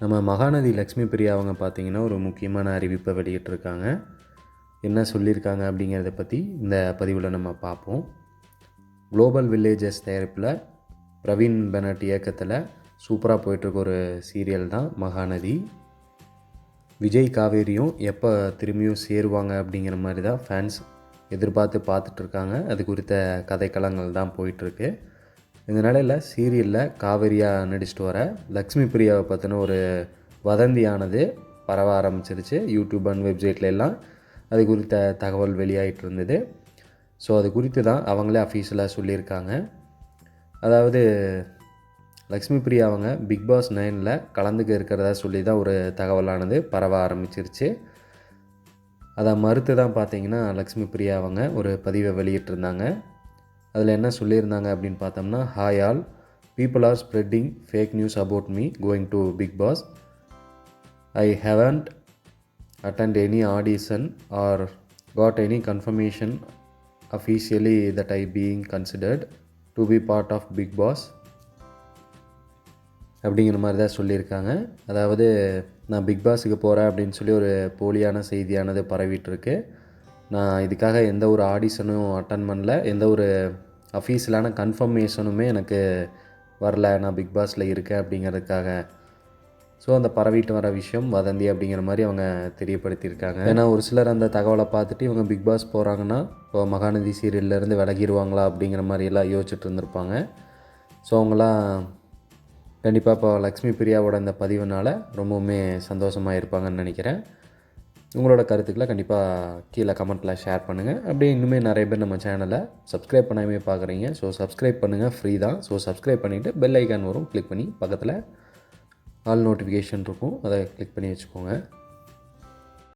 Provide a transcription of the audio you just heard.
நம்ம மகாநதி லக்ஷ்மி பிரியா அவங்க பார்த்திங்கன்னா ஒரு முக்கியமான அறிவிப்பை வெளியிட்டிருக்காங்க. என்ன சொல்லியிருக்காங்க அப்படிங்கிறத பற்றி இந்த பதிவில் நம்ம பார்ப்போம். குளோபல் வில்லேஜஸ் தயாரிப்பில் பிரவீன் பெனட் இயக்கத்தில் சூப்பராக போயிட்டுருக்க ஒரு சீரியல் தான் மகாநதி. விஜய் காவேரியும் எப்போ திரும்பியும் சேருவாங்க அப்படிங்கிற மாதிரி தான் ஃபேன்ஸ் எதிர்பார்த்து பார்த்துட்ருக்காங்க அது குறித்த கதைக்களங்கள் தான் போயிட்டுருக்கு. இந்த நிலையில் சீரியலில் காவேரியாக நடிச்சிட்டு வர லக்ஷ்மி பிரியாவை பற்றின ஒரு வதந்தியானது பரவ ஆரம்பிச்சிருச்சு. யூடியூப் அண்ட் வெப்சைட்ல எல்லாம் அது குறித்த தகவல் வெளியாகிட்டு இருந்தது. ஸோ அது குறித்து தான் அவங்களே அஃபீஷியலாக சொல்லியிருக்காங்க. அதாவது லக்ஷ்மி பிரியா அவங்க பிக் பாஸ் நைனில் கலந்துக்க இருக்கிறதா சொல்லி தான் ஒரு தகவலானது பரவ ஆரம்பிச்சிருச்சு. அதை மறுத்து தான் பார்த்தீங்கன்னா லக்ஷ்மி பிரியா அவங்க ஒரு பதிவை வெளியிட்டிருந்தாங்க. அதில் என்ன சொல்லியிருந்தாங்க அப்படின்னு பார்த்தோம்னா hi all people are spreading fake news about me going to Bigg Boss I haven't attend any audition or got any confirmation officially that I being considered to be part of Bigg Boss அப்படிங்கிற மாதிரி தான் சொல்லியிருக்காங்க. அதாவது நான் big பாஸுக்கு போகிறேன் அப்படின்னு சொல்லி ஒரு போலியான செய்தியானது பரவிட்டுருக்கு நான் இதுக்காக எந்த ஒரு ஆடிஷனும் அட்டன் பண்ணல. எந்த ஒரு அஃபீஷியலான கன்ஃபர்மேஷனுமே எனக்கு வரல. நான் பிக் பாஸில் இருக்கேன் அப்படிங்கிறதுக்காக. ஸோ அந்த பரவிட்டு வர விஷயம் வதந்தி அப்படிங்கிற மாதிரி அவங்க தெரியப்படுத்தியிருக்காங்க. ஏன்னா ஒரு சிலர் அந்த தகவலை பார்த்துட்டு இவங்க பிக் பாஸ் போகிறாங்கன்னா இப்போ மகாநதி சீரியல்லேருந்து விலகிடுவாங்களா அப்படிங்கிற மாதிரி எல்லாம் யோசிச்சுட்டு இருந்திருப்பாங்க. ஸோ அவங்களாம் கண்டிப்பாக இப்போ லக்ஷ்மி பிரியாவோட இந்த பதிவுனால் ரொம்பவுமே சந்தோஷமாக இருப்பாங்கன்னு நினைக்கிறேன். உங்களோட கருத்துக்களை கண்டிப்பாக கீழே கமெண்ட்டில் ஷேர் பண்ணுங்கள் அப்படியே இன்னுமே நிறைய பேர் நம்ம சேனலை சப்ஸ்கிரைப் பண்ணாமே பார்க்குறீங்க ஸோ சப்ஸ்கிரைப் பண்ணுங்கள் ஃப்ரீ தான். ஸோ சப்ஸ்கிரைப் பண்ணிவிட்டு பெல் ஐக்கான் வரும். கிளிக் பண்ணி பக்கத்தில் ஆல் நோட்டிஃபிகேஷன் இருக்கும். அதை கிளிக் பண்ணி வச்சுக்கோங்க.